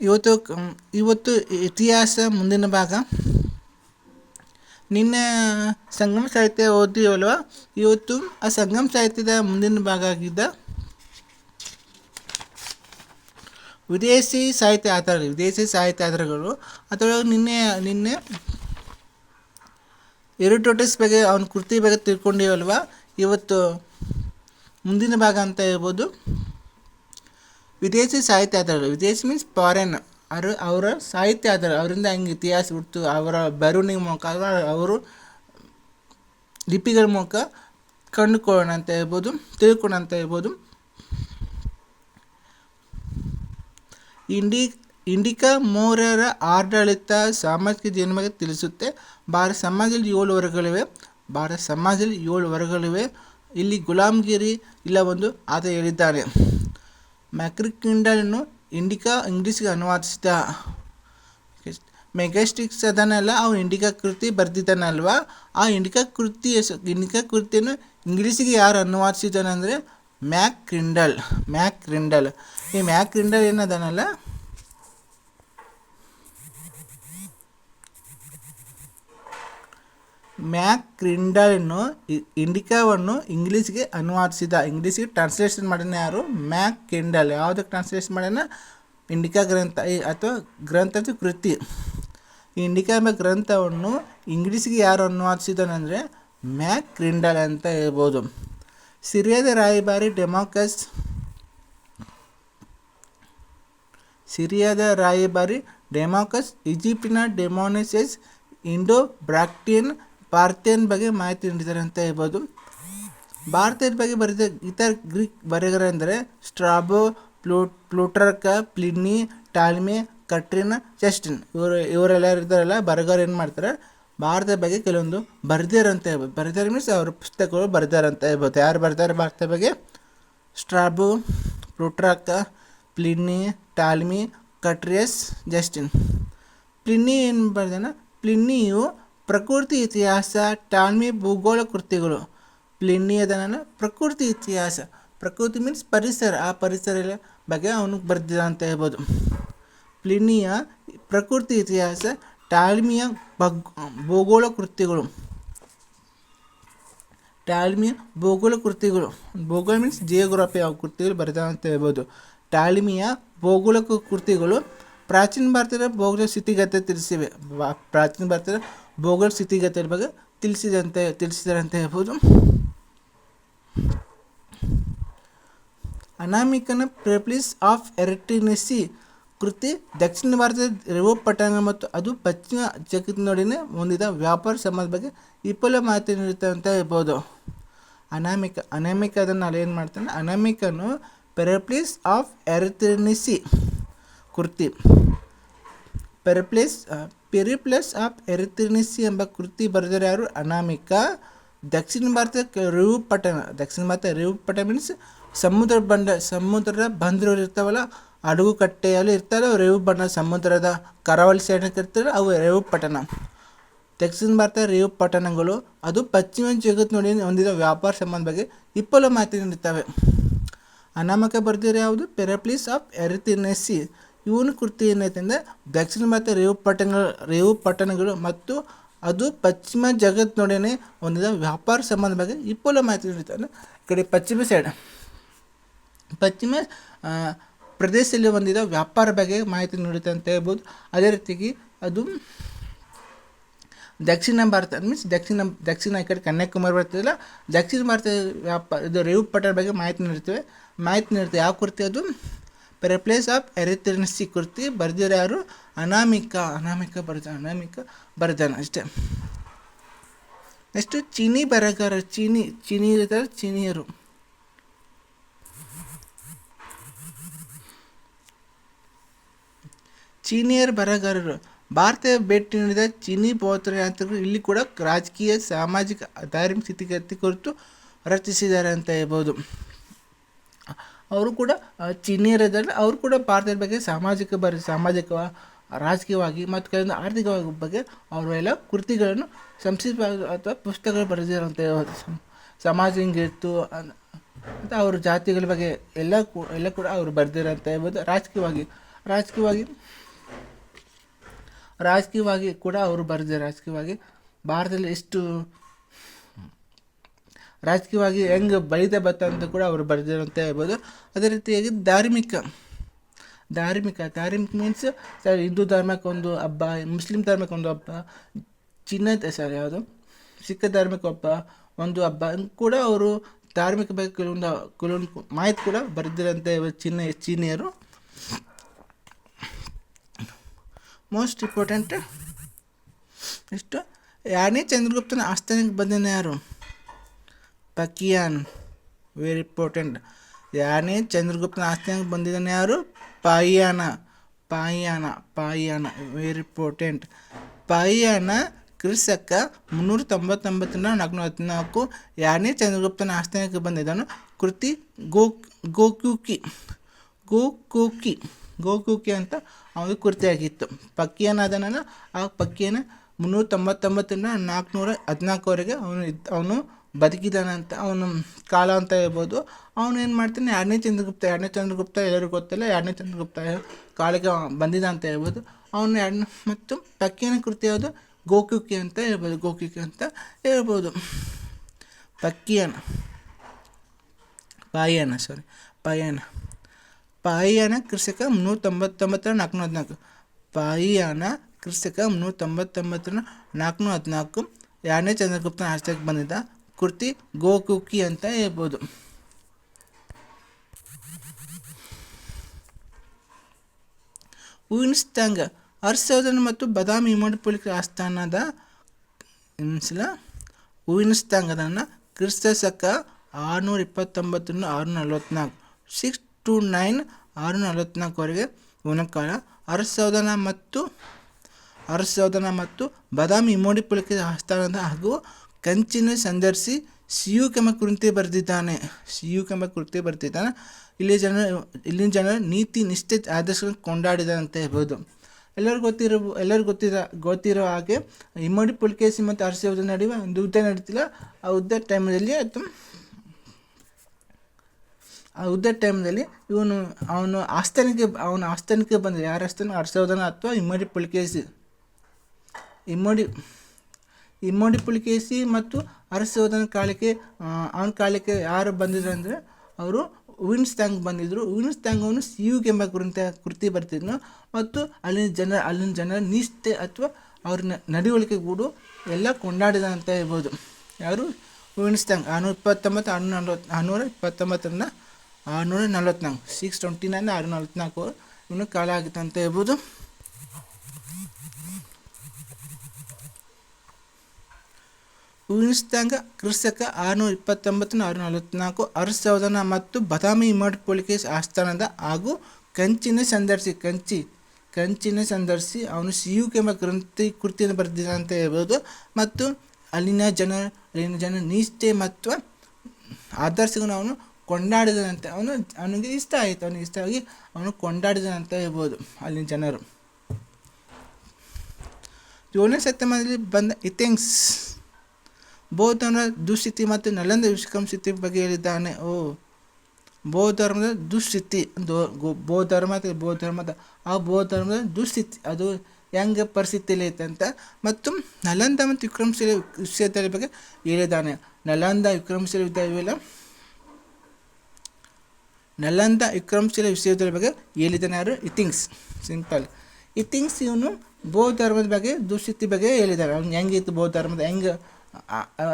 ಇವತ್ತು ಇವತ್ತು ಇತಿಹಾಸ ಮುಂದಿನ ಭಾಗ. ನಿನ್ನೆ ಸಂಗಮ ಸಾಹಿತ್ಯ ಓದಿವಲ್ವ ಇವತ್ತು ಆ ಸಂಗಮ ಸಾಹಿತ್ಯದ ಮುಂದಿನ ಭಾಗ ಆಗಿದ್ದ ವಿದೇಶಿ ಸಾಹಿತ್ಯ ಆಧಾರಗಳು, ವಿದೇಶಿ ಸಾಹಿತ್ಯ ಆಧಾರಗಳು. ಅದರೊಳಗೆ ನಿನ್ನೆ ನಿನ್ನೆ ಎರಿಟೋಟಸ್ ಬಗ್ಗೆ, ಅವನ ಕೃತಿ ಬಗ್ಗೆ ತಿಳ್ಕೊಂಡಿವಲ್ವ? ಇವತ್ತು ಮುಂದಿನ ಭಾಗ ಅಂತ ಹೇಳ್ಬೋದು. ವಿದೇಶಿ ಸಾಹಿತ್ಯ ಆಧಾರ ವಿದೇಶಿ ಮೀನ್ಸ್ ಫಾರೆನ್ ಅವರು, ಅವರ ಸಾಹಿತ್ಯ ಆಧಾರ ಅವರಿಂದ ಹೆಂಗೆ ಇತಿಹಾಸ ಹುಟ್ಟು ಅವರ ಬರವಣಿಗೆ ಮೂಲಕ, ಅವರು ಲಿಪಿಗಳ ಮೂಲಕ ಕಂಡುಕೊಳ್ಳೋಣ ಅಂತ ಹೇಳ್ಬೋದು, ತಿಳ್ಕೊಳ್ಳೋಣ ಅಂತ ಹೇಳ್ಬೋದು. ಇಂಡಿ, ಇಂಡಿಕಾ ಮೌರ್ಯರ ಆಡಳಿತ ಸಾಮಾಜಿಕ ಜೀವನ ತಿಳಿಸುತ್ತೆ. ಭಾರತ ಸಮಾಜದಲ್ಲಿ ಏಳು ವರ್ಗಗಳಿವೆ. ಭಾರತ ಸಮಾಜದಲ್ಲಿ ಏಳು ವರ್ಗಗಳಿವೆ. ಇಲ್ಲಿ ಗುಲಾಮಗಿರಿ ಇಲ್ಲ ಒಂದು, ಆತ ಹೇಳಿದ್ದಾನೆ. ಮ್ಯಾಕ್ರಿಕಿಂಡಲ್ನು ಇಂಡಿಕಾ ಇಂಗ್ಲೀಷ್ಗೆ ಅನುವಾದಿಸಿದ ಮೆಗಾಸ್ಟಿಕ್ಸ್ ಅದನ್ನೆಲ್ಲ ಅವನು ಇಂಡಿಕಾ ಕೃತಿ ಬರೆದಿದ್ದಾನಲ್ವ ಆ ಇಂಡಿಕಾ ಕೃತಿ ಇಂಡಿಕಾ ಕೃತಿಯನ್ನು ಇಂಗ್ಲೀಷಿಗೆ ಯಾರು ಅನುವಾದಿಸಿದ್ದಾನಂದರೆ ಮ್ಯಾಕ್ ಕ್ರಿಂಡಲ್ ಮ್ಯಾಕ್ ಕ್ರಿಂಡಲ್ ಈ ಮ್ಯಾಕ್ ಕ್ರಿಂಡಲ್ ಏನದನಲ್ಲ ಮ್ಯಾಕ್ ಕ್ರಿಂಡಲ್ನು ಇ- ಇಂಡಿಕಾವನ್ನು ಇಂಗ್ಲೀಷ್ಗೆ ಅನುವಾದಿಸಿದ, ಇಂಗ್ಲೀಷಿಗೆ ಟ್ರಾನ್ಸ್ಲೇಷನ್ ಮಾಡ್ಯಾನ ಯಾರು? ಮ್ಯಾಕ್ ಕ್ರಿಂಡಲ್ ಯಾವುದಕ್ಕೆ ಟ್ರಾನ್ಸ್ಲೇಷನ್ ಮಾಡ್ಯಾನ ಇಂಡಿಕಾ ಗ್ರಂಥ ಅಥವಾ ಗ್ರಂಥದ ಕೃತಿ. ಇಂಡಿಕಾ ಎಂಬ ಗ್ರಂಥವನ್ನು ಇಂಗ್ಲೀಷ್ಗೆ ಯಾರು ಅನುವಾದಿಸಿದಾನಂದರೆ ಮ್ಯಾಕ್ ಕ್ರಿಂಡಲ್ ಅಂತ ಹೇಳ್ಬೋದು. ಸಿರಿಯಾದ ರಾಯಭಾರಿ ಡೆಮಾಕಸ್, ಸಿರಿಯಾದ ರಾಯಭಾರಿ ಡೆಮಾಕಸ್, ಈಜಿಪ್ಟಿನ ಡೆಮೋನಿಸಸ್, ಇಂಡೋ ಬ್ರಾಕ್ಟಿಯನ್ ಪಾರ್ಥಿಯನ್ ಬಗ್ಗೆ ಮಾಹಿತಿ ನೀಡಿದ್ದಾರೆ ಅಂತ ಹೇಳ್ಬೋದು. ಭಾರತದ ಬಗ್ಗೆ ಬರೆದ ಇತರ ಗ್ರೀಕ್ ಬರೆಗರೆಂದರೆ ಸ್ಟ್ರಾಬೋ, ಪ್ಲೂ, ಪ್ಲೂಟ್ರಕ ಪ್ಲಿನಿ ಟಾಲ್ಮೆ, ಕಟ್ರಿನ ಚೆಸ್ಟಿನ್ ಇವರು ಇವರೆಲ್ಲ ಇರ್ತಾರಲ್ಲ ಬರಗಾರ ಏನು ಮಾಡ್ತಾರೆ, ಭಾರತದ ಬಗ್ಗೆ ಕೆಲವೊಂದು ಬರ್ದಿದ್ದಾರೆ ಅಂತ ಹೇಳ್ಬೋದು. ಬರೆದಾರೆ ಮೀನ್ಸ್ ಅವ್ರ ಪುಸ್ತಕಗಳು ಬರೆದಾರೆ ಅಂತ ಹೇಳ್ಬೋದು. ಯಾರು ಬರ್ತಾರೆ ಭಾರತದ ಬಗ್ಗೆ? Strabo, Plutarch Pliny Ptolemy, Curtius, Justin. Pliny ಏನು ಬರ್ದಾನ? ಪ್ಲಿನಿಯು ಪ್ರಕೃತಿ ಇತಿಹಾಸ, ಟಾಲ್ಮಿ ಭೂಗೋಳ ಕೃತಿಗಳು ಪ್ಲಿನಿ ಪ್ರಕೃತಿ ಇತಿಹಾಸ. ಪ್ರಕೃತಿ ಮೀನ್ಸ್ ಪರಿಸರ. ಆ ಪರಿಸರ ಬಗ್ಗೆ ಅವನು ಬರೆದಿದ್ದ ಅಂತ ಹೇಳ್ಬೋದು. ಪ್ಲಿನಿಯ ಪ್ರಕೃತಿ ಇತಿಹಾಸ, ಟಾಲ್ಮಿಯ ಬಗ್ ಭೂಗೋಳ ಕೃತಿಗಳು. ಟಾಲ್ಮಿಯ ಭೂಗೋಳ ಕೃತಿಗಳು. ಭೂಗೋಳ ಮೀನ್ಸ್ ಜಿಯೋಗ್ರಫಿ ಆ ಕೃತಿಗಳು ಬರೆದ ಅಂತ ಹೇಳ್ಬೋದು. ಟಾಲ್ಮಿಯ ಭೌಗೋಳಿಕ ಕೃತಿಗಳು ಪ್ರಾಚೀನ ಭಾರತದ ಭೌಗೋಳಿಕ ಸ್ಥಿತಿಗತಿ ತಿಳಿಸಿವೆ. ಪ್ರಾಚೀನ ಭಾರತದ ಭೌಗೋಳಿಕ ಸ್ಥಿತಿಗತಿಯ ಬಗ್ಗೆ ತಿಳಿಸಿದಂತೆ ತಿಳಿಸಿದ್ದಾರೆ ಅಂತ ಹೇಳ್ಬೋದು. ಅನಾಮಿಕನ ಪ್ರೆಪ್ಲಿಸ್ ಆಫ್ ಎರೆಟಿನೆಸಿ ಕೃತಿ ದಕ್ಷಿಣ ಭಾರತದ ರೆವೋ ಪಟ್ಟಣ ಮತ್ತು ಅದು ಪಶ್ಚಿಮ ಜಗತ್ತಿನೊಡನೆ ಹೊಂದಿದ ವ್ಯಾಪಾರ ಸಂಬಂಧ ಬಗ್ಗೆ ವಿಪುಲ ಮಾಹಿತಿ ನೀಡುತ್ತೆ ಅಂತ ಹೇಳ್ಬೋದು. ಅನಾಮಿಕ ಅನಾಮಿಕ ಅದನ್ನು ಅಲ್ಲಿ ಏನು ಮಾಡ್ತಾನೆ? ಅನಾಮಿಕನು ಪೆರಪ್ಲೀಸ್ ಆಫ್ ಎರೆಟಿನಿಸಿ ಕೃತಿ. ಪೆರಪ್ಲೇಸ್ ಪೆರಿಪ್ಲಸ್ ಆಫ್ ಎರಿತ್ರಿನಿಸಿ ಎಂಬ ಕೃತಿ ಬರೆದರೆ ಯಾರು? ಅನಾಮಿಕ. ದಕ್ಷಿಣ ಭಾರತದ ಕ- ರಿವು ಪಟ್ಟಣ ದಕ್ಷಿಣ ಭಾರತ ರಿವು ಪಟ್ಟಣ ಮೀನ್ಸ್ ಸಮುದ್ರ ಬಂಡ, ಸಮುದ್ರದ ಬಂದರು ಇರ್ತಾವಲ್ಲ ಹಡಗು ಕಟ್ಟೆಯಲ್ಲಿ ಇರ್ತಾರಲ್ಲ ರೇವು ಬಣ್ಣ ಸಮುದ್ರದ ಕರಾವಳಿ ಸೈಡ್ನಾಗ ಇರ್ತಾರೆ ಅವು ರೇವು ಪಟ್ಟಣ ದಕ್ಷಿಣ ಭಾರತ ರೇವು ಪಟ್ಟಣಗಳು ಅದು ಪಶ್ಚಿಮ ಜಗತ್ತಿನೊಡನೆ ಹೊಂದಿದ ವ್ಯಾಪಾರ ಸಂಬಂಧ ಬಗ್ಗೆ ಇಪ್ಪಲು ಮಾಹಿತಿ ಅನಾಮಕ ಬರ್ದಿರೋ ಯಾವುದು? ಪೆರಪ್ಲೀಸ್ ಆಫ್ ಎರಿತಿನೆಸಿ ಇವನು ಕೃತಿ ಏನೈತೆ ಅಂದರೆ ದಕ್ಷಿಣ ಮತ್ತು ರೇವು ಪಟ್ಟಣಗಳು ರೇವು ಪಟ್ಟಣಗಳು ಮತ್ತು ಅದು ಪಶ್ಚಿಮ ಜಗತ್ತಿನೊಡನೆ ಹೊಂದಿದ ವ್ಯಾಪಾರ ಸಂಬಂಧ ಬಗ್ಗೆ ವಿಪುಲ ಮಾಹಿತಿ ನೀಡುತ್ತೆ ಅಂದರೆ ಈ ಕಡೆ ಪಶ್ಚಿಮ ಸೈಡ್ ಪಶ್ಚಿಮ ಪ್ರದೇಶದಲ್ಲಿ ಹೊಂದಿದ ವ್ಯಾಪಾರ ಬಗ್ಗೆ ಮಾಹಿತಿ ನೀಡುತ್ತೆ ಅಂತ ಹೇಳ್ಬೋದು. ಅದೇ ರೀತಿಗೆ ಅದು ದಕ್ಷಿಣ ಭಾರತ ಮೀನ್ಸ್ ದಕ್ಷಿಣ ದಕ್ಷಿಣ ಈ ಕಡೆ ಕನ್ಯಾಕುಮಾರಿ ಬರ್ತದಲ್ಲ ದಕ್ಷಿಣ ಭಾರತದ ವ್ಯಾಪಾರ, ಇದು ರೇವು ಪಟ್ಟಣ ಬಗ್ಗೆ ಮಾಹಿತಿ ನೀಡ್ತೇವೆ ಮಾಹಿತಿ ನೀಡುತ್ತೆ ಯಾವ ಕುರ್ತಿ ಅದು? ಪೆರಪ್ಲೇಸ್ ಆಫ್ ಎರಿತ್ರಿನಿಸಿ ಕುರ್ತಿ ಬರ್ದಿರೋ ಯಾರು ಅನಾಮಿಕ ಅನಾಮಿಕ ಬರ್ದ ಅನಾಮಿಕ ಬರ್ದಾನ ಅಷ್ಟೇ ನೆಕ್ಸ್ಟು ಚೀನಿ ಬರಗಾರ ಚೀನಿ ಚೀನಿ ಇರ್ತಾರೆ ಚೀನಿಯರು ಚೀನಿಯರ್ ಬರಗಾರರು ಭಾರತ ಭೇಟಿ ನೀಡಿದ ಚೀನಿ ಯಾತ್ರಿಕರು ಇಲ್ಲಿ ಕೂಡ ರಾಜಕೀಯ ಸಾಮಾಜಿಕ ಧಾರ್ಮಿಕ ಸ್ಥಿತಿಗತಿ ಕುರಿತು ರಚಿಸಿದ್ದಾರೆ ಅಂತ ಹೇಳ್ಬೋದು ಅವರು ಕೂಡ ಆ, ಚೀನಿಯರಿದ್ದಾರೆ ಅವರು ಕೂಡ ಭಾರತದ ಬಗ್ಗೆ ಸಾಮಾಜಿಕ ಬರ ಸಾಮಾಜಿಕ ರಾಜಕೀಯವಾಗಿ ಮತ್ತು ಕೆಲವೊಂದು ಆರ್ಥಿಕವಾಗಿ ಬಗ್ಗೆ ಅವರು ಎಲ್ಲ ಕೃತಿಗಳನ್ನು ಸಂಕ್ಷಿಪ್ತವಾಗಿ ಅಥವಾ ಪುಸ್ತಕಗಳು ಹೇಳ್ಬೋದು ಸಮಾಜ ಹಿಂಗಿತ್ತು ಅಂತ ಅವ್ರ ಜಾತಿಗಳ ಬಗ್ಗೆ ಎಲ್ಲ ಕೂ ಎಲ್ಲ ಕೂಡ ಅವರು ಬರೆದಿರೋಂಥ ಹೇಳ್ಬೋದು ರಾಜಕೀಯವಾಗಿ ರಾಜಕೀಯವಾಗಿ ರಾಜಕೀಯವಾಗಿ ಕೂಡ ಅವರು ಬರೆದಿರೋ ರಾಜಕೀಯವಾಗಿ ಭಾರತದಲ್ಲಿ ಎಷ್ಟು ರಾಜಕೀಯವಾಗಿ ಹೆಂಗೆ ಬೆಳೀತಾ ಬತ್ತ ಅಂತ ಕೂಡ ಅವರು ಬರೆದಿರುವಂತ ಅಂತ ಹೇಳ್ಬೋದು. ಅದೇ ರೀತಿಯಾಗಿ ಧಾರ್ಮಿಕ. ಧಾರ್ಮಿಕ ಧಾರ್ಮಿಕ ಮೀನ್ಸ್ ಸರ್, ಹಿಂದೂ ಧರ್ಮಕ್ಕೊಂದು ಹಬ್ಬ, ಮುಸ್ಲಿಂ ಧರ್ಮಕ್ಕೊಂದು ಹಬ್ಬ, ಚಿನ್ನ ಸರ್, ಯಾವುದು? ಸಿಖ್ ಧಾರ್ಮಿಕ ಹಬ್ಬ ಒಂದು ಹಬ್ಬ ಕೂಡ ಅವರು ಧಾರ್ಮಿಕ ಬಗ್ಗೆ ಕೆಲವೊಂದು ಕೆಲವೊಂದು ಮಾಹಿತಿ ಕೂಡ ಬರೆದಿರಂತೆ ಚಿನ್ನ, ಚೀನಿಯರು. ಮೋಸ್ಟ್ ಇಂಪಾರ್ಟೆಂಟ್ ಎಷ್ಟು? ಎರಡನೇ ಚಂದ್ರಗುಪ್ತನ ಆಸ್ಥಾನಕ್ಕೆ ಬಂದಿನ ಯಾರು? ಪಕಿಯಾನ್ ವೆರಿ ಇಂಪಾರ್ಟೆಂಟ್ ಎರಡನೇ ಚಂದ್ರಗುಪ್ತನ ಆಸ್ತಿಯಾಗಿ ಬಂದಿದ್ದಾನೆ ಯಾರು? ಪಾಯಿಯಾನ ಪಾಯಿಯಾನ ಪಾಯಿಯಾನ ವೆರಿ ಇಂಪಾರ್ಟೆಂಟ್ ಪಾಯಿಯಾನ ಕ್ರಿಸಕ ಮುನ್ನೂರ ತೊಂಬತ್ತೊಂಬತ್ತರಿಂದ ನಾಲ್ಕುನೂರ ಹದಿನಾಲ್ಕು. ಯಾರನೇ ಚಂದ್ರಗುಪ್ತನ ಆಸ್ಥಾನಕ್ಕೆ ಬಂದಿದ್ದಾನು? ಕೃತಿ ಗೋ ಗೋಕ್ಯೂಕಿ ಗೋಕೂಕಿ ಗೋಕೂಕಿ ಅಂತ ಅವನು ಕೃತಿಯಾಗಿತ್ತು. ಪಕ್ಕಿಯನ ಅದನಲ್ಲ ಆ ಪಕ್ಕಿಯನ್ನು ಮುನ್ನೂರ ತೊಂಬತ್ತೊಂಬತ್ತರಿಂದ ನಾಲ್ಕುನೂರ ಹದಿನಾಲ್ಕುವರೆಗೆ ಅವನು ಅವನು ಬದುಕಿದಾನಂತ ಅವನು ಕಾಲ ಅಂತ ಹೇಳ್ಬೋದು. ಅವನು ಏನು ಮಾಡ್ತಾನೆ? ಎರಡನೇ ಚಂದ್ರಗುಪ್ತ ಎರಡನೇ ಚಂದ್ರಗುಪ್ತ ಎಲ್ಲರಿಗೂ ಗೊತ್ತಿಲ್ಲ? ಎರಡನೇ ಚಂದ್ರಗುಪ್ತ ಕಾಲಿಗೆ ಬಂದಿದ್ದ ಅಂತ ಹೇಳ್ಬೋದು. ಅವನು ಎರಡನೇ ಮತ್ತು ಪಕ್ಕಿಯನ ಕೃತಿ ಯಾವುದು? ಗೋಕುಕಿ ಅಂತ ಹೇಳ್ಬೋದು. ಗೋಕುಕಿ ಅಂತ ಹೇಳ್ಬೋದು. ಪಕ್ಕಿಯನ. ಪಾಯನ ಸಾರಿ ಪಾಯನ ಪಾಯನ ಕೃಷಿಕ ಮುನ್ನೂರ ತೊಂಬತ್ತೊಂಬತ್ತರ ನಾಲ್ಕುನೂರ ಹದಿನಾಲ್ಕು. ಪಾಯಿಯಾನ ಕೃಷಿಕ ಮುನ್ನೂರ ತೊಂಬತ್ತೊಂಬತ್ತರ ನಾಲ್ಕುನೂರ ಹದಿನಾಲ್ಕು. ಎರಡನೇ ಚಂದ್ರಗುಪ್ತನ ಆಸ್ಥಾನಕ್ಕೆ ಬಂದಿದ್ದ. ಕೃತಿ ಗೋಕುಕಿ ಅಂತ ಹೇಳ್ಬೋದು. ಹೂವಿನಸ್ತಾಂಗ ಹರ್ಷವರ್ಧನ್ ಮತ್ತು ಬದಾಮಿ ಇಮ್ಮಡಿಪುಳಿಕೆ ಆಸ್ಥಾನದ ಇನ್ಸಲ ಹೂವಿನಸ್ತಾಂಗದನ್ನು ಕ್ರಿಸ್ತ ಶಕ ಆರುನೂರ ಇಪ್ಪತ್ತೊಂಬತ್ತರಿಂದ ಆರುನೂರ ನಲವತ್ತ್ನಾಲ್ಕು ಸಿಕ್ಸ್ ಟು ನೈನ್ ಆರು ನಲವತ್ತ್ನಾಲ್ಕುವರೆಗೆ ಉನಕಾಲ ಹರ್ಷವರ್ಧನ ಮತ್ತು ಹರ್ಷವರ್ಧನ ಮತ್ತು ಬದಾಮಿ ಇಮೋಡಿ ಪುಳಿಕೆ ಆಸ್ಥಾನದ ಹಾಗೂ ಕಂಚಿನ ಸಂದರ್ಶಿ ಸಿಯು ಕೆಮ್ಮ ಕೃತಿ ಬರೆದಿದ್ದಾನೆ. ಸಿಯು ಕೆಮ್ಮ ಕೃತಿ ಬರೆದಿದ್ದಾನೆ. ಇಲ್ಲಿ ಜನ, ಇಲ್ಲಿನ ಜನರು ನೀತಿ, ನಿಷ್ಠೆ ಆದರ್ಶ ಕೊಂಡಾಡಿದ ಅಂತ ಹೇಳ್ಬೋದು. ಎಲ್ಲರೂ ಗೊತ್ತಿರೋ ಎಲ್ಲರಿಗೂ ಗೊತ್ತಿರೋ ಗೊತ್ತಿರೋ ಹಾಗೆ ಇಮ್ಮಡಿ ಪುಲ್ಕೇಶಿ ಮತ್ತು ಹರ್ಷವರ್ಧನ ನಡುವೆ ಒಂದು ಯುದ್ಧ ನಡೀತಿಲ್ಲ. ಆ ಯುದ್ಧ ಟೈಮ್ನಲ್ಲಿ ಅದು, ಆ ಯುದ್ಧ ಟೈಮ್ನಲ್ಲಿ ಇವನು, ಅವನು ಆಸ್ಥಾನಕ್ಕೆ, ಅವನ ಆಸ್ಥಾನಕ್ಕೆ ಬಂದ ಯಾರ ಆಸ್ಥಾನ? ಹರ್ಷವರ್ಧನ ಅಥವಾ ಇಮ್ಮಡಿ ಪುಲ್ಕೇಶಿ? ಇಮ್ಮಡಿ ಇಮ್ಮಡಿ ಪುಲಿಕೇಸಿ ಮತ್ತು ಅರಸೋದನ ಕಾಲಕ್ಕೆ ಅವನ ಕಾಲಕ್ಕೆ ಯಾರು ಬಂದಿದ್ರು ಅಂದರೆ ಅವರು ವಿನ್ಸ್ ತ್ಯಾಂಗ್ ಬಂದಿದ್ದರು ವಿನ್ಸ್ ಟ್ಯಾಂಗ್ ಅವನು ಸಿಯು ಎಂಬ ಕುರಿತ ಕೃತಿ ಬರ್ತಿದ್ನು ಮತ್ತು ಅಲ್ಲಿನ ಜನ ಅಲ್ಲಿನ ಜನರ ನಿಷ್ಠೆ ಅಥವಾ ಅವ್ರ ನಡವಳಿಕೆ ಕೂಡ ಎಲ್ಲ ಕೊಂಡಾಡಿದ ಅಂತ ಹೇಳ್ಬೋದು. ಯಾರು? ವಿನ್ಸ್ ಟ್ಯಾಂಕ್ ಆರುನೂರ ಇಪ್ಪತ್ತೊಂಬತ್ತು, ಆರುನೂರ ನಲ್ವತ್ತು, ಆರುನೂರ ಇಪ್ಪತ್ತೊಂಬತ್ತರಿಂದ ಆರುನೂರ ನಲ್ವತ್ನಾಲ್ಕು ಸಿಕ್ಸ್ ಟ್ವೆಂಟಿ ನೈನ್ ಆರು ನಲ್ವತ್ನಾಲ್ಕು ಇವನು ಕಾಲ ಆಗಿತ್ತು ಅಂತ ಹೇಳ್ಬೋದು. ಉಯಿಸ್ತಾಂಗ ಕ್ರಿಸ್ತಕ ಆರುನೂರ ಇಪ್ಪತ್ತೊಂಬತ್ತು ಆರು ನಲವತ್ನಾಲ್ಕು ಅರಸೌದನ ಮತ್ತು ಬದಾಮಿ ಇಮಡ್ ಪೊಲಿಕೇಸ್ ಆಸ್ಥಾನದ ಹಾಗೂ ಕಂಚಿನ ಸಂದರ್ಶಿ, ಕಂಚಿ, ಕಂಚಿನ ಸಂದರ್ಶಿ, ಅವನು ಸಿಯು ಎಂಬ ಗ್ರಂಥಿ ಕೃತಿಯನ್ನು ಬರೆದಿದ್ದ ಅಂತ ಹೇಳ್ಬೋದು. ಮತ್ತು ಅಲ್ಲಿನ ಜನ ಅಲ್ಲಿನ ಜನ ನಿಷ್ಠೆ ಮತ್ತು ಆದರ್ಶಗಳನ್ನು ಅವನು ಕೊಂಡಾಡಿದನಂತೆ ಅವನು, ಅವನಿಗೆ ಇಷ್ಟ ಆಯಿತು. ಅವನಿಗೆ ಇಷ್ಟ ಆಗಿ ಅವನು ಕೊಂಡಾಡಿದನಂತ ಹೇಳ್ಬೋದು ಅಲ್ಲಿನ ಜನರು. ಏಳನೇ ಶತಮಾನದಲ್ಲಿ ಬಂದ ಇಥೆಂಗ್ಸ್ ಬೌದ್ಧ ಧರ್ಮದ ದುಸ್ಥಿತಿ ಮತ್ತು ನಲಂದ ವಿಶ್ಕಂಸ್ಥಿತಿ ಬಗ್ಗೆ ಹೇಳಿದ್ದಾನೆ. ಓ ಬೌದ್ಧ ಧರ್ಮದ ದುಸ್ಥಿತಿ ಬೌದ್ಧ ಧರ್ಮ ಬೌದ್ಧ ಧರ್ಮದ ಆ ಬೌದ್ಧ ಧರ್ಮದ ದುಸ್ಥಿತಿ ಅದು ಹೆಂಗೆ ಪರಿಸ್ಥಿತಿಯಲ್ಲಿ ಐತೆ ಅಂತ ಮತ್ತು ನಲಂದ ಮತ್ತು ವಿಕ್ರಮಶೀಲ ವಿಶ್ವವಿದ್ಯಾಲಯ ಬಗ್ಗೆ ಹೇಳಿದ್ದಾನೆ. ನಲಂದ ವಿಕ್ರಮಶೀಲ ಇವೆಲ್ಲ? ನಲಂದ ವಿಕ್ರಮಶೀಲ ವಿಶ್ವವಿದ್ಯಾಲಯ ಬಗ್ಗೆ ಹೇಳಿದ್ದಾನೆ ಯಾರು? ಇಥಿಂಗ್ಸ್ ಸಿಂಪಲ್. ಇಥಿಂಗ್ಸ್ ಇವನು ಬೌದ್ಧ ಧರ್ಮದ ಬಗ್ಗೆ, ದುಸ್ಥಿತಿ ಬಗ್ಗೆ ಹೇಳಿದ್ದಾರೆ ಅವ್ನು ಹೆಂಗಿತ್ತು ಬೌದ್ಧ ಧರ್ಮದ ಹೆಂಗೆ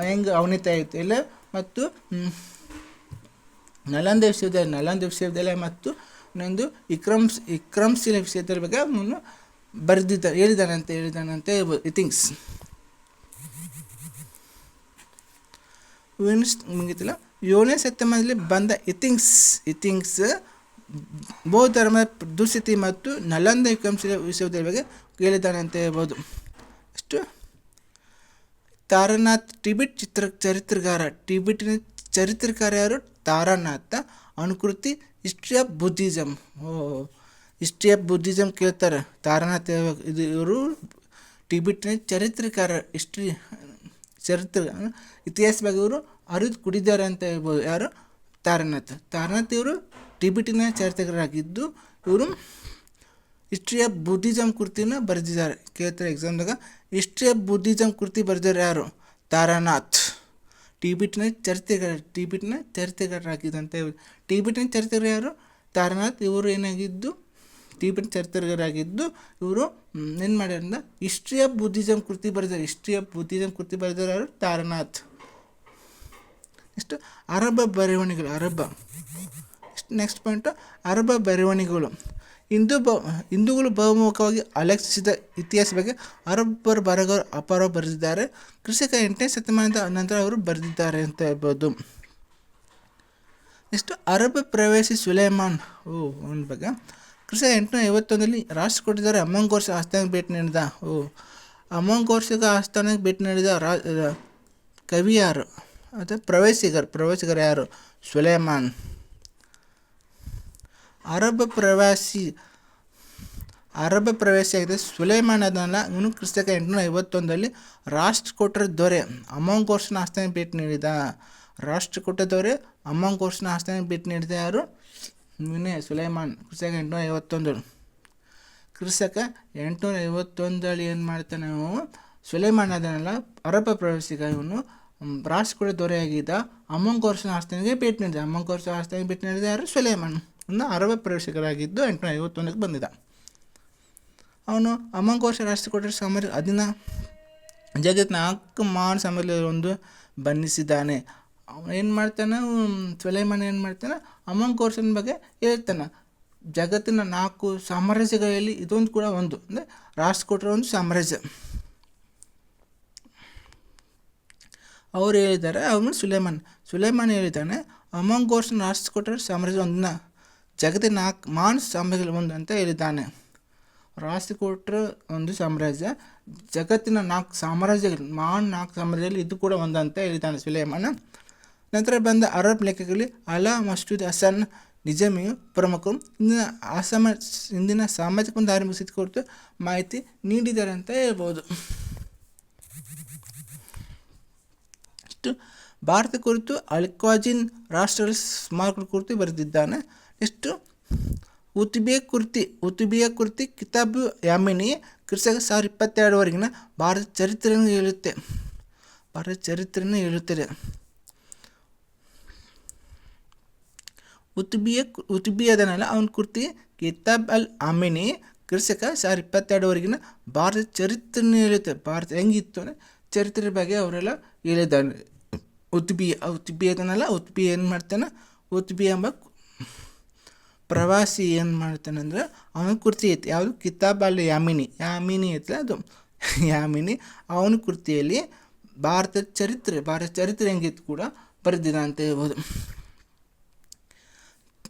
ಹೆಂಗೆ ಅವನಿತ ಆಯಿತು ಇಲ್ಲ ಮತ್ತು ನಲಂದ ವಿಶ್ವವಿದ್ಯಾಲಯ ನಲಂದ ವಿಶ್ವವಿದ್ಯಾಲಯ ಮತ್ತು ನಂದು ವಿಕ್ರಮ್ಸ್ ವಿಕ್ರಮಶೀಲ ವಿಶ್ವವಿದ್ಯಾಲಯ ಬಗ್ಗೆ ಅವನು ಬರೆದಿದ್ದ ಹೇಳಿದಾನಂತ ಹೇಳಿದಾನಂತ ಇಥಿಂಗ್ಸ್ ವಿನ್ಸ್ ಮುಗಿತಿಲ್ಲ. ಏಳನೇ ಶತಮಾನದಲ್ಲಿ ಬಂದ ಇಥಿಂಗ್ಸ್ ಇಥಿಂಗ್ಸ್ ಬೌದ್ಧ ಧರ್ಮದ ದುಸ್ಥಿತಿ ಮತ್ತು ನಲಂದ ವಿಕ್ರಮಶೀಲ ವಿಶ್ವವಿದ್ಯಾಲಯ ಬಗ್ಗೆ ಹೇಳಿದ್ದಾನೆ ಅಂತ ಹೇಳ್ಬೋದು. ಅಷ್ಟು. ತಾರನಾಥ್ ಟಿಬೆಟ್ ಚಿತ್ರ, ಚರಿತ್ರಗಾರ. ಟಿಬಿಟಿನ ಚರಿತ್ರಕಾರ ಯಾರು? ತಾರನಾಥ ಅನುಕೃತಿ ಹಿಸ್ಟ್ರಿ ಆಫ್ ಬುದ್ಧಿಸಮ್ ಓ ಹಿಸ್ಟ್ರಿ ಆಫ್ ಬುದ್ಧಿಸಮ್ ಕೇಳ್ತಾರೆ. ತಾರನಾಥ್ ಇದು ಇವರು ಟಿಬಿಟ್ನ ಚರಿತ್ರಕಾರ ಹಿಸ್ಟ್ರಿ ಚರಿತ್ರ ಇತಿಹಾಸ ಬಗ್ಗೆ ಇವರು ಅರಿದು ಕುಡಿದ್ದಾರೆ ಅಂತ ಹೇಳ್ಬೋದು. ಯಾರು? ತಾರನಾಥ್. ತಾರನಾಥ್ ಇವರು ಟಿಬಿಟಿನ ಚರಿತ್ರಕರಾಗಿದ್ದು ಇವರು ಹಿಸ್ಟ್ರಿ ಆಫ್ ಬುದ್ಧಿಸಮ್ ಕೃತಿನ ಬರೆದಿದ್ದಾರೆ. ಕೇಳ್ತಾರೆ ಎಕ್ಸಾಮ್ದಾಗ ಹಿಸ್ಟ್ರಿ ಆಫ್ ಬುದ್ಧಿಸಮ್ ಕೃತಿ ಬರೆದಿದ್ದಾರೆ ಯಾರು? ತಾರಾನಾಥ್. ಟಿಬಿಟ್ನ ಚರಿತ್ರೆಗಾರ ಟಿಬಿಟ್ನ ಚರಿತ್ರೆಗಾರರಾಗಿದ್ದಂತೆ ಟಿಬಿಟ್ನ ಚರಿತ್ರೆಗಾರ ಯಾರು? ತಾರಾನಾಥ್ ಇವರು ಏನಾಗಿದ್ದು? ಟಿಬಿಟ್ ಚರಿತ್ರೆಗಾರಾಗಿದ್ದು ಇವರು ಏನು ಮಾಡ್ಯಾರಂದ ಹಿಸ್ಟ್ರಿ ಆಫ್ ಬುದ್ಧಿಸಮ್ ಕೃತಿ ಬರೆದಾರೆ ಹಿಸ್ಟ್ರಿ ಆಫ್ ಬುದ್ಧಿಸಮ್ ಕೃತಿ ಬರೆದಾರೆ ಯಾರು? ತಾರಾನಾಥ್. ನೆಕ್ಸ್ಟ್, ಅರಬ ಬರವಣಿಗೆಗಳು. ಅರಬ. ನೆಕ್ಸ್ಟ್ ಪಾಯಿಂಟು ಅರಬ ಬರವಣಿಗೆಗಳು. ಹಿಂದೂ ಬ, ಹಿಂದೂಗಳು ಬಹುಮುಖವಾಗಿ ಅಲಕ್ಷಿಸಿದ ಇತಿಹಾಸ ಬಗ್ಗೆ ಅರಬ್ಬರು ಬರಗರು ಅಪಾರ ಬರೆದಿದ್ದಾರೆ. ಕೃಷಿಕ ಎಂಟನೇ ಶತಮಾನದ ನಂತರ ಅವರು ಬರೆದಿದ್ದಾರೆ ಅಂತ ಹೇಳ್ಬೋದು. ನೆಕ್ಸ್ಟ್, ಅರಬ್ ಪ್ರವೇಶಿ ಸುಲೇಮಾನ್. ಓ ಅವನ ಬಗ್ಗೆ ಕೃಷಿ ಎಂಟುನೂರ ಐವತ್ತೊಂದರಲ್ಲಿ ಕೊಟ್ಟಿದ್ದಾರೆ. ಅಮಂಗೋರ್ಸ್ ಆಸ್ಥಾನಕ್ಕೆ ಭೇಟಿ ನೀಡಿದ. ಓ ಅಮ್ಮಂಗೋರ್ಷಗ ಆಸ್ಥಾನಕ್ಕೆ ಭೇಟಿ ನೀಡಿದ ರಾ ಕವಿ ಯಾರು ಅಥವಾ ಪ್ರವೇಶಿಗರು ಪ್ರವೇಶಿಗರು ಯಾರು? ಸುಲೇಮಾನ್. ಅರಬ್ ಪ್ರವಾಸಿ, ಅರಬ್ ಪ್ರವಾಸಿಯಾಗಿದೆ ಸುಲೈಮಾನ್ ಅದನ್ನ ಇವನು ಕ್ರಿಸ್ತಕ ಎಂಟುನೂರ ಐವತ್ತೊಂದರಲ್ಲಿ ರಾಷ್ಟ್ರಕೂಟರ ದೊರೆ ಅಮೋಂಗೋರ್ಷನ ಆಸ್ಥಾನಕ್ಕೆ ಭೇಟಿ ನೀಡಿದ. ರಾಷ್ಟ್ರಕೂಟ ದೊರೆ ಅಮೋಂಗೋರ್ಷನ ಆಸ್ಥಾನಕ್ಕೆ ಭೇಟಿ ನೀಡಿದ ಯಾರು? ಇವನೇ ಸುಲೈಮಾನ್, ಕ್ರಿಸ್ತಕ ಎಂಟುನೂರ ಐವತ್ತೊಂದು ಕ್ರಿಸ್ತಕ ಎಂಟುನೂರ ಐವತ್ತೊಂದರಲ್ಲಿ ಏನು ಮಾಡ್ತಾನೆ ನಾವು ಸುಲೇಮಾನ್ ಅದನ್ನೆಲ್ಲ ಅರಬ ಪ್ರವಾಸಿಗ ಇವನು ರಾಷ್ಟ್ರಕೂಟ ದೊರೆಯಾಗಿದ್ದ ಅಮೋಂಗೋರ್ಷನ ಆಸ್ಥಾನಕ್ಕೆ ಭೇಟಿ ನೀಡಿದ. ಕೋರ್ಸ್ ಆಸ್ಥಾನಕ್ಕೆ ಭೇಟಿ ನೀಡಿದ ಯಾರು? ಸುಲೇಮಾನ್. ಅರಬ ಪ್ರವೇಶಕರಾಗಿದ್ದು ಎಂಟುನೂರ ಐವತ್ತೊಂದಕ್ಕೆ ಬಂದಿದ್ದ. ಅವನು ಅಮಂಕೋಶ ರಾಷ್ಟ್ರಕೂಟರ ಸಾಮ್ರಾಜ್ಯ ಅದಿನ ಜಗತ್ತಿನ ನಾಲ್ಕು ಮಾನ್ ಸಾಮರ್ಥ್ಯ ಒಂದು ಬಣ್ಣಿಸಿದ್ದಾನೆ. ಅವನು ಏನು ಮಾಡ್ತಾನೆ? ಸುಲೈಮಾನ್ ಏನು ಮಾಡ್ತಾನೆ? ಅಮಂಕೋರ್ಷನ ಬಗ್ಗೆ ಹೇಳ್ತಾನೆ. ಜಗತ್ತಿನ ನಾಲ್ಕು ಸಾಮ್ರಾಜ್ಯಗಳಲ್ಲಿ ಇದೊಂದು ಕೂಡ ಒಂದು. ಅಂದರೆ ರಾಷ್ಟ್ರಕೂಟರ ಒಂದು ಸಾಮ್ರಾಜ್ಯ. ಅವ್ರು ಹೇಳಿದ್ದಾರೆ, ಅವನು ಸುಲೇಮಾನ್. ಸುಲೇಮಾನ್ ಹೇಳಿದ್ದಾನೆ ಅಮಂಗೋರ್ಷನ ರಾಷ್ಟ್ರಕೂಟರ ಸಾಮ್ರಾಜ್ಯ ಒಂದಿನ. ಜಗತ್ತಿನ ನಾಲ್ಕು ಮಾನ್ ಸಾಮ್ರಾಜ್ಯ ಒಂದು ಅಂತ ಹೇಳಿದ್ದಾನೆ. ರಾಷ್ಟ್ರಕೂಟರ ಒಂದು ಸಾಮ್ರಾಜ್ಯ, ಜಗತ್ತಿನ ನಾಲ್ಕು ಸಾಮ್ರಾಜ್ಯಗಳು ಮಾನ್ ನಾಲ್ಕು ಸಾಮ್ರಾಜ್ಯದಲ್ಲಿ ಇದು ಕೂಡ ಒಂದು ಅಂತ ಹೇಳಿದ್ದಾನೆ ಸುಲೇಮಾನ. ನಂತರ ಬಂದ ಅರಬ್ ಲೇಖಕರಲ್ಲಿ ಅಲಾ ಮಸ್ಟೂದ್ ಹಸನ್ ನಿಜಮಿಯು ಪ್ರಮುಖರು ಇಂದಿನ ಅಸಮ, ಇಂದಿನ ಸಾಮಾಜಿಕ ಒಂದು ಧಾರ್ಮಿಕ ಸ್ಥಿತಿ ಕುರಿತು ಮಾಹಿತಿ ನೀಡಿದ್ದಾರೆ ಅಂತ ಹೇಳ್ಬೋದು. ಇಷ್ಟು ಭಾರತ ಕುರಿತು ಅಲ್ಕ್ವಾಜಿನ್ ರಾಷ್ಟ್ರಗಳ ಸ್ಮಾರಕ ಕುರಿತು ಬರೆದಿದ್ದಾನೆ. ಇಷ್ಟು ಉತ್ಬಿಯ ಕುರ್ತಿ ಉತ್ಬಿಯ ಕುರ್ತಿ, ಕಿತಾಬು ಯಾಮಿನಿ ಕ್ರಿಸ್ತಕ ಸಾವಿರ ಇಪ್ಪತ್ತೆರಡುವರೆಗಿನ ಭಾರತ ಚರಿತ್ರೆಯನ್ನು ಹೇಳುತ್ತೆ. ಭಾರತ ಚರಿತ್ರೆಯನ್ನು ಹೇಳುತ್ತದೆ. ಉತ್ಬಿಯ ಉತ್ಬಿ ಅದನ್ನಲ್ಲ ಅವನ ಕುರ್ತಿ, ಕಿತಾಬ್ ಅಲ್ ಆಮಿನಿ ಕ್ರಿಸ್ತಕ ಸಾವಿರ ಇಪ್ಪತ್ತೆರಡುವರೆಗಿನ ಭಾರತ ಚರಿತ್ರೆಯನ್ನು ಹೇಳುತ್ತೆ. ಭಾರತ ಹೆಂಗಿತ್ತು ಅಂದರೆ ಚರಿತ್ರೆ ಬಗ್ಗೆ ಅವರೆಲ್ಲ ಹೇಳಿದ್ದಾರೆ. ಉತ್ಬಿ ಉತ್ಬಿ ಅದನ್ನಲ್ಲ ಉತ್ಬಿ ಏನು ಮಾಡ್ತಾನೆ? ಉತ್ಬಿ ಎಂಬ ಪ್ರವಾಸಿ ಏನು ಮಾಡ್ತಾನಂದ್ರೆ ಅವನ ಕುರ್ತಿ ಐತಿ. ಯಾವುದು? ಕಿತಾಬ್ ಯಾಮಿನಿ. ಯಾಮಿನಿ ಐತಲ್ಲ ಅದು. ಯಾಮಿನಿ. ಅವನ ಕೃತಿಯಲ್ಲಿ ಭಾರತದ ಚರಿತ್ರೆ ಭಾರತ ಚರಿತ್ರೆ ಹೆಂಗಿತ್ತು ಕೂಡ ಬರೆದಿದ ಅಂತ ಹೇಳ್ಬೋದು.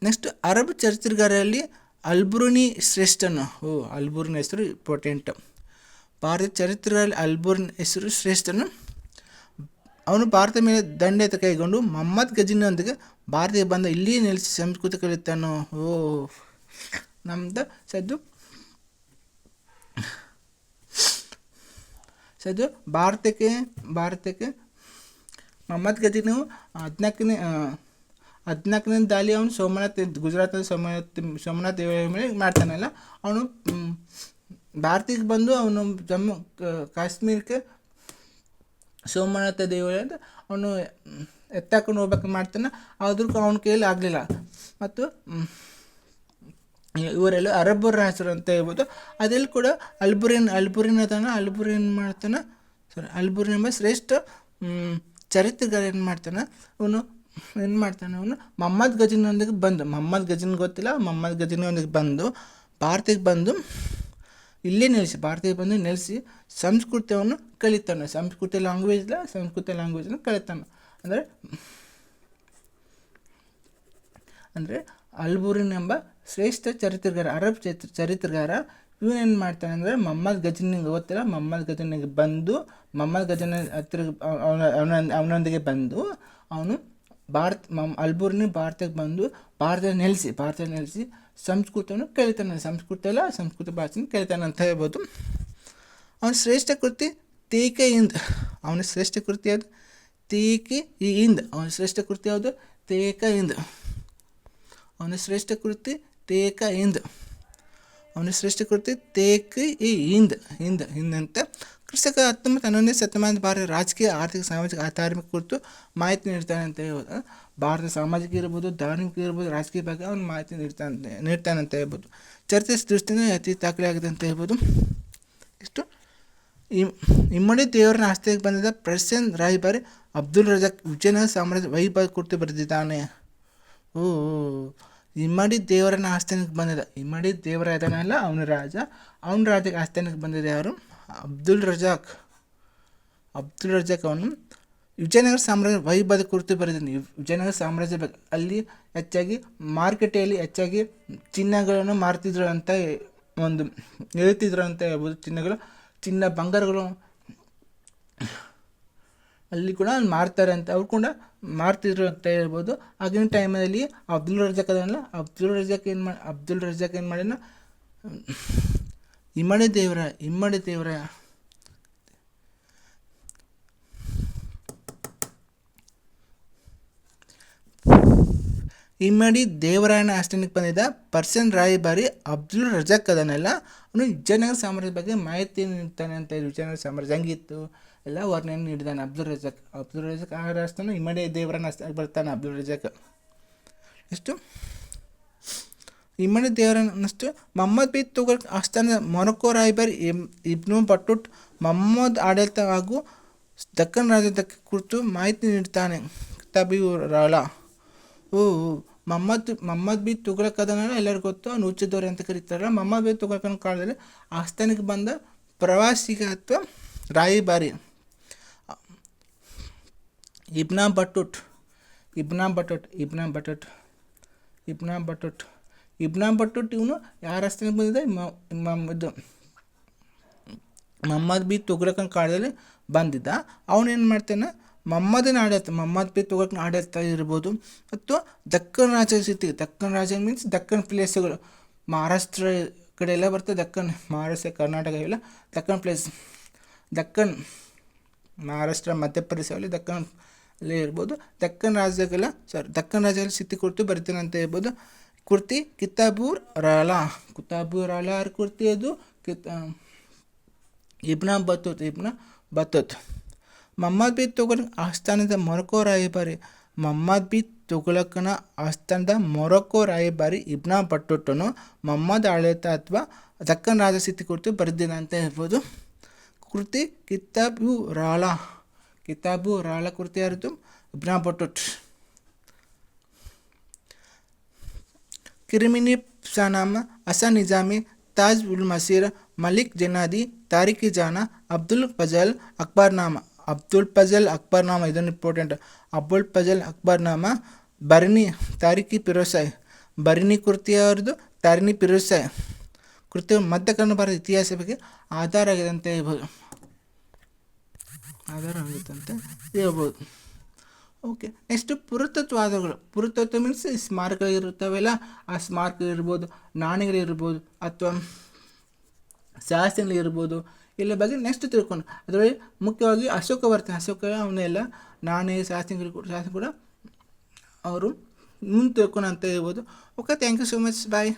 ನೆಕ್ಸ್ಟ್ ಅರಬ್ ಚರಿತ್ರೆಗಾರರಲ್ಲಿ ಅಲ್ಬುರ್ನಿ ಶ್ರೇಷ್ಠನು. ಓ, ಅಲ್ಬುರ್ನ ಹೆಸರು ಇಂಪಾರ್ಟೆಂಟ್ ಭಾರತ ಚರಿತ್ರೆಯಲ್ಲಿ ಅಲ್ಬುರ್ನ್ ಹೆಸರು ಶ್ರೇಷ್ಠನು. ಅವನು ಭಾರತ ಮೇಲೆ ದಂಡೆತ ಕೈಗೊಂಡು, ಮೊಹಮ್ಮದ್ ಗಜಿನೊಂದಿಗೆ ಭಾರತಕ್ಕೆ ಬಂದ ಇಲ್ಲಿ ನಿಲ್ಲಿಸಿ ಸಂಸ್ಕೃತಿ ಕಲಿತಾನು? ಓ, ನಮ್ದು ಸದ್ದು ಸದ್ದು ಭಾರತಕ್ಕೆ ಭಾರತಕ್ಕೆ ಮೊಹಮ್ಮದ್ ಗಜಿನು ಹದಿನಾಲ್ಕನೇ ಹದಿನಾಲ್ಕನೇ ದಾಳಿ ಅವನು ಸೋಮನಾಥ್ ಗುಜರಾತ್ ಸೋಮನಾಥ್ ಸೋಮನಾಥ್ ಮೇಲೆ ಮಾಡ್ತಾನಲ್ಲ? ಅವನು ಭಾರತಕ್ಕೆ ಬಂದು ಅವನು ಜಮ್ಮು ಕಾಶ್ಮೀರಕ್ಕೆ ಸೋಮನಾಥ ದೇವಾಲಯ ಅಂತ ಅವನು ಎತ್ತಾಕೊಂಡು ಹೋಗ್ಬೇಕು ಮಾಡ್ತಾನೆ. ಆದ್ರೂ ಅವನ ಕೈಯಲ್ಲಿ ಆಗಲಿಲ್ಲ. ಮತ್ತು ಇವರೆಲ್ಲ ಅರಬ್ಬರ ಹೆಸರು ಅಂತ ಹೇಳ್ಬೋದು. ಅದೆಲ್ಲ ಕೂಡ ಅಲ್ಬುರಿನ್ ಅಲ್ಬುರಿನ್ ಅದನ್ನು ಅಲ್ಬುರಿನ್ ಮಾಡ್ತಾನೆ. ಸಾರಿ ಅಲ್ಬುರಿನ್ ಎಂಬ ಶ್ರೇಷ್ಠ ಚರಿತ್ರೆಗಾರ ಏನು ಮಾಡ್ತಾನೆ? ಅವನು ಏನು ಮಾಡ್ತಾನೆ ಅವನು? ಮೊಹಮ್ಮದ್ ಗಜಿನೊಂದಿಗೆ ಬಂದು. ಮೊಹಮ್ಮದ್ ಗಜಿನ್ ಗೊತ್ತಿಲ್ಲ. ಮೊಹಮ್ಮದ್ ಗಜಿನೊಂದಿಗೆ ಬಂದು, ಭಾರತಕ್ಕೆ ಬಂದು, ಇಲ್ಲೇ ನೆಲೆಸಿ, ಭಾರತಕ್ಕೆ ಬಂದು ನೆಲೆಸಿ ಸಂಸ್ಕೃತವನ್ನು ಕಲಿತಾನೆ. ಸಂಸ್ಕೃತ ಲ್ಯಾಂಗ್ವೇಜ್ಲ ಸಂಸ್ಕೃತ ಲ್ಯಾಂಗ್ವೇಜನ್ನು ಕಲಿತಾನೆ. ಅಂದರೆ? ಅಂದರೆ ಅಲ್ಬುರಿನ್ ಎಂಬ ಶ್ರೇಷ್ಠ ಚರಿತ್ರೆಗಾರ, ಅರಬ್ ಚರಿತ್ರ, ಚರಿತ್ರೆಗಾರ. ಇವನೇನು ಮಾಡ್ತಾನೆ ಅಂದರೆ ಮಮ್ಮದ್ ಗಜನಿಗೆ ಗೊತ್ತಿಲ್ಲ? ಮಮ್ಮದ್ ಗಜನಿಗೆ ಬಂದು ಮಮ್ಮದ್ ಗಜನ ಹತ್ರ ಅವನ ಅವನೊಂದಿಗೆ ಬಂದು, ಅವನು ಭಾರತ, ಮಮ್, ಅಲ್ಬುರ್ನಿ ಭಾರತಕ್ಕೆ ಬಂದು ಭಾರತ ನೆಲೆಸಿ ಭಾರತ ನೆಲೆಸಿ ಸಂಸ್ಕೃತವನ್ನು ಕೇಳ್ತಾನೆ ಸಂಸ್ಕೃತ ಎಲ್ಲ ಸಂಸ್ಕೃತ ಭಾಷೆನ ಕೇಳ್ತಾನೆ ಅಂತ ಹೇಳ್ಬೋದು. ಅವನ ಶ್ರೇಷ್ಠ ಕೃತಿ ತೇಕೆಯಿಂದ ಅವನ ಶ್ರೇಷ್ಠ ಕೃತಿ ಯಾವುದು ತೀಕಿ ಈ ಇಂದ್. ಅವನ ಶ್ರೇಷ್ಠ ಕೃತಿ ಯಾವುದು? ತೇಕ ಇಂದ. ಅವನ ಶ್ರೇಷ್ಠ ಕೃತಿ ತೇಕ ಇಂದ. ಅವನ ಶ್ರೇಷ್ಠ ಕೃತಿ ತೇಕ ಈ ಇಂದ. ಹಿಂದ ಹಿಂದಂತ ಕೃಷಕ ಹತ್ತೊಂಬತ್ತು ಹನ್ನೊಂದನೇ ಶತಮಾನದ ಭಾರತ ರಾಜಕೀಯ, ಆರ್ಥಿಕ, ಸಾಮಾಜಿಕ ಧಾರ್ಮಿಕ ಕುರಿತು ಮಾಹಿತಿ ನೀಡ್ತಾನೆ ಅಂತ ಹೇಳ್ಬೋದು. ಭಾರತ ಸಾಮಾಜಿಕ ಇರ್ಬೋದು, ಧಾರ್ಮಿಕ ಇರ್ಬೋದು, ರಾಜಕೀಯ ಬಗ್ಗೆ ಅವನು ಮಾಹಿತಿ ನೀಡ್ತಾನೆ ನೀಡ್ತಾನೆ ಅಂತ ಹೇಳ್ಬೋದು. ಚರ್ಚೆ ದೃಷ್ಟಿಯಿಂದ ಅತಿ ದಾಖಲೆ ಆಗಿದೆ ಅಂತ ಹೇಳ್ಬೋದು. ಇಷ್ಟು ಇಮ್, ಇಮ್ಮಡಿ ದೇವರನ್ನ ಆಸ್ತಿಗೆ ಬಂದಿದ್ದ ಪ್ರಸನ್ ರಾಯಭಾರಿ ಅಬ್ದುಲ್ ರಜಾಕ್ ವಿಜಯನಗರ ಸಾಮ್ರಾಜ್ಯ ವೈಭವ ಕುರಿತು ಬರೆದಿದ್ದಾನೆ. ಓ ಇಮ್ಮಡಿ ದೇವರನ್ನ ಆಸ್ಥಾನಕ್ಕೆ ಬಂದಿದ್ದ. ಇಮ್ಮಡಿ ದೇವರ ಇದ್ದಾನಲ್ಲ, ಅವನ ರಾಜ. ಅವನ ರಾಜಕ್ಕೆ ಆಸ್ಥಾನಕ್ಕೆ ಬಂದಿದೆ ಯಾರು? ಅಬ್ದುಲ್ ರಜಾಕ್. ಅಬ್ದುಲ್ ರಜಾಕ್ ಅವನು ವಿಜಯನಗರ ಸಾಮ್ರಾಜ್ಯ ವೈಭವದ ಕುರಿತು ಬರೆದಿದ್ದಾನೆ. ವಿಜಯನಗರ ಸಾಮ್ರಾಜ್ಯ ಬಗ್ಗೆ ಅಲ್ಲಿ ಹೆಚ್ಚಾಗಿ ಮಾರುಕಟ್ಟೆಯಲ್ಲಿ ಹೆಚ್ಚಾಗಿ ಚಿನ್ನಗಳನ್ನು ಮಾರ್ತಿದ್ರು ಅಂತ ಒಂದು ಹೇಳ್ತಿದ್ರು ಅಂತ ಹೇಳ್ಬೋದು ಚಿನ್ನಗಳು. ಚಿನ್ನ ಬಂಗಾರಗಳು. ಅಲ್ಲಿ ಕೂಡ ಮಾರ್ತಾರೆ ಅಂತ. ಅವ್ರು ಕೂಡ ಮಾರ್ತಿದ್ರು ಅಂತ ಹೇಳ್ಬೋದು. ಆಗಿನ ಟೈಮಲ್ಲಿ ಅಬ್ದುಲ್ ರಜಾಕ್ ಅದನ್ನ, ಅಬ್ದುಲ್ ರಜಾಕ್ ಏನು ಮಾಡಿ ಅಬ್ದುಲ್ ರಜಾಕ್ ಏನು ಮಾಡ್ಯಾನ? ಇಮ್ಮಡಿ ದೇವರ ಇಮ್ಮಡಿ ದೇವರ. ಇಮ್ಮಡಿ ದೇವರಾಯನ ಆಸ್ಟನಿಗೆ ಬಂದಿದ್ದ ಪರ್ಸನ್ ರಾಯಭಾರಿ ಅಬ್ದುಲ್ ರಜಾಕ್ ಅದನ್ನೆಲ್ಲ ಅವನು ವಿಜಯನಗರ ಸಾಮ್ರಾಜ್ಯದ ಬಗ್ಗೆ ಮಾಹಿತಿ ನೀಡ್ತಾನೆ ಅಂತ ವಿಜಯನಗರ ಸಾಮ್ರಾಜ್ಯ ಹೆಂಗಿತ್ತು ಎಲ್ಲ ವರ್ಣನೆ ನೀಡಿದ್ದಾನೆ ಅಬ್ದುಲ್ ರಜಾಕ್. ಅಬ್ದುಲ್ ರಜಾಕ್ ಆ ರಾಷ್ಟ್ರನು ಇಮ್ಮಡಿ ದೇವರನ್ನ ಆಸ್ತಾನಿಗೆ ಬರ್ತಾನೆ ಅಬ್ದುಲ್ ರಜಾಕ್. ಎಷ್ಟು ಇಮ್ಮಡಿ ದೇವರನ್ನಷ್ಟು ಮೊಹಮ್ಮದ್ ಬಿ ತುಗಲ್ ಮೊರಕೋ ರಾಯಭಾರಿ ಇಮ್ ಇಬ್ನು ಬಟುಟ್ ಮೊಹಮ್ಮದ್ ಆಡಳಿತ ಹಾಗೂ ದಕ್ಕನ್ ರಾಜ್ಯದ ಕುರಿತು ಮಾಹಿತಿ ನೀಡ್ತಾನೆ. ತಬಿ ರಾಳ ಓ ಮೊಹಮ್ಮದ್ ಮಮ್ಮದ್ ಬಿ ತುಗ್ಲಕ್ ಎಲ್ಲರಿಗೂ ಗೊತ್ತು ಅವ್ನು ಹುಚ್ಚಿದವ್ರೆ ಅಂತ ಕರೀತಾರಲ್ಲ ಮಹಮ್ಮದ್ ಬಿ ತುಘಲಕನ ಕಾಲದಲ್ಲಿ ಆಸ್ಥಾನಕ್ಕೆ ಬಂದ ಪ್ರವಾಸಿಗ ಅಥವಾ ರಾಯಿಬಾರಿ ಇಬ್ನಾ ಬಟುಟ್ ಇಬ್ನಾ ಬಟುಟ್ ಇಬ್ನಾ ಬಟುಟ್ ಇಬ್ನಾ ಬಟುಟ್ ಇಬ್ನಾ ಬಟುಟ್ ಇವನು ಯಾರ ಆಸ್ಥಾನಕ್ಕೆ ಬಂದಿದೆ ಇದು ಮಹಮ್ಮದ್ ಬಿ ತುಘಲಕನ ಕಾಲದಲ್ಲಿ ಬಂದಿದ್ದ. ಅವನೇನು ಮಾಡ್ತಾನೆ? ಮೊಹಮ್ಮದನ ಆಡಳಿತ ಮಮ್ಮದ ಬಿ ತುಘಲಕನ ಆಡಳಿತ ಇರ್ಬೋದು. ಮತ್ತು ದಕ್ಕನ್ ರಾಜ್ಯ ಸಿಟಿ, ದಕ್ಕನ್ ರಾಜ ಮೀನ್ಸ್ ದಕ್ಕನ್ ಪ್ಲೇಸ್ಗಳು ಮಹಾರಾಷ್ಟ್ರ ಕಡೆ ಎಲ್ಲ ಬರ್ತದೆ, ದಕ್ಕನ್, ಮಹಾರಾಷ್ಟ್ರ, ಕರ್ನಾಟಕ ಎಲ್ಲ ದಕ್ಕನ್ ಪ್ಲೇಸ್ ದಕ್ಕನ್, ಮಹಾರಾಷ್ಟ್ರ ಮಧ್ಯಪ್ರದೇಶ ಅಲ್ಲಿ ದಕ್ಕನ್ ಅಲ್ಲೇ ಇರ್ಬೋದು. ದಕ್ಕನ್ ರಾಜ್ಯಗಳ ಸಾರಿ ದಕ್ಕನ್ ರಾಜ್ಯದಲ್ಲಿ ಸ್ಥಿತಿ ಕುರ್ತಿ ಬರ್ತೀನಿ ಅಂತ ಹೇಳ್ಬೋದು. ಕುರ್ತಿ ಕಿತಾಬೂರ್ ರಾಲಾ. ಕುತಾಬೂರ್ ರಾಲಾ ಕುರ್ತಿ ಅದು? ಕಿತ್, Ibn Battuta Ibn Battuta. Mohammad B Tughlaq ಆಸ್ಥಾನದ ಮೊರಕೋ ರಾಯಭಾರಿ ಮಮ್ಮದ್ ಬಿ ತುಘಲಕನ ಆಸ್ಥಾನದ ಮೊರಕೋ ರಾಯಭಾರಿ ಇಬ್ನ ಬಟ್ಟುಟ್ಟನು ಮಮ್ಮದ್ ಆಡಳಿತ ಅಥವಾ ದಕ್ಕನ್ ರಾಜಸ್ಥಿತಿ ಕುರಿತು ಬರೆದಿನ ಅಂತ ಹೇಳ್ಬೋದು ಕೃತಿ ಕಿತಾಬು ರಾಳ ಕಿತಾಬು ರಾಳ ಕೃತಿ ಯಾರದು ಇಬ್ನ ಬಟ್ಟುಟ್ ಕಿರಿಮಿನಿ ಸನಾಮ ಅಸ ನಿಜಾಮಿ ತಾಜ್ ಉಲ್ ಮಸೀರ್ ಮಲಿಕ್ ಜನಾದಿ ತಾರಿಕಿ ಜಾನ ಅಬ್ದುಲ್ ಫಜಲ್ ಅಕ್ಬರ್ನಾಮ ಅಬ್ದುಲ್ ಫಜಲ್ ಅಕ್ಬರ್ನಾಮ ಇದನ್ನು ಇಂಪಾರ್ಟೆಂಟ್ ಅಬ್ದುಲ್ ಫಜಲ್ ಅಕ್ಬರ್ನಾಮ, ಬರ್ನಿ, ತಾರಿಕಿ ಪಿರೋಸಾಯ್ ಬರ್ನಿ ಕೃತಿಯವ್ರದ್ದು ತಾರಿನಿ ಪಿರೋಸಾಯ್ ಕೃತಿಯು ಮಧ್ಯ ಕನ್ನಡ ಭಾರತ ಇತಿಹಾಸ ಬಗ್ಗೆ ಆಧಾರ ಆಗಿದೆ ಅಂತ ಹೇಳ್ಬೋದು. ಆಧಾರ ಆಗುತ್ತೆ ಅಂತ ಹೇಳ್ಬೋದು. ಓಕೆ ನೆಕ್ಸ್ಟು ಪುರಾತತ್ವವಾದಗಳು ಪುರಾತತ್ವ ಮೀನ್ಸ್ ಸ್ಮಾರಕಗಳಿರುತ್ತವೆಲ್ಲ, ಆ ಸ್ಮಾರಕಗಳಿರ್ಬೋದು, ನಾಣ್ಯಗಳಿರ್ಬೋದು, ಅಥವಾ ಶಾಸನಗಳಿರ್ಬೋದು ಇಲ್ಲ ಬಗ್ಗೆ ನೆಕ್ಸ್ಟ್ ತಿಳ್ಕೊಂಡು. ಅದರಲ್ಲಿ ಮುಖ್ಯವಾಗಿ ಅಶೋಕ ಬರ್ತಾನೆ. ಅಶೋಕ ಅವನ್ನೆಲ್ಲ ನಾನೇ ಕೂಡ ಶಾಸನ ಕೂಡ ಅವರು ಮುಂದೆ ತಿಳ್ಕೊಂಡು ಅಂತ ಹೇಳ್ಬೋದು okay thank you so much bye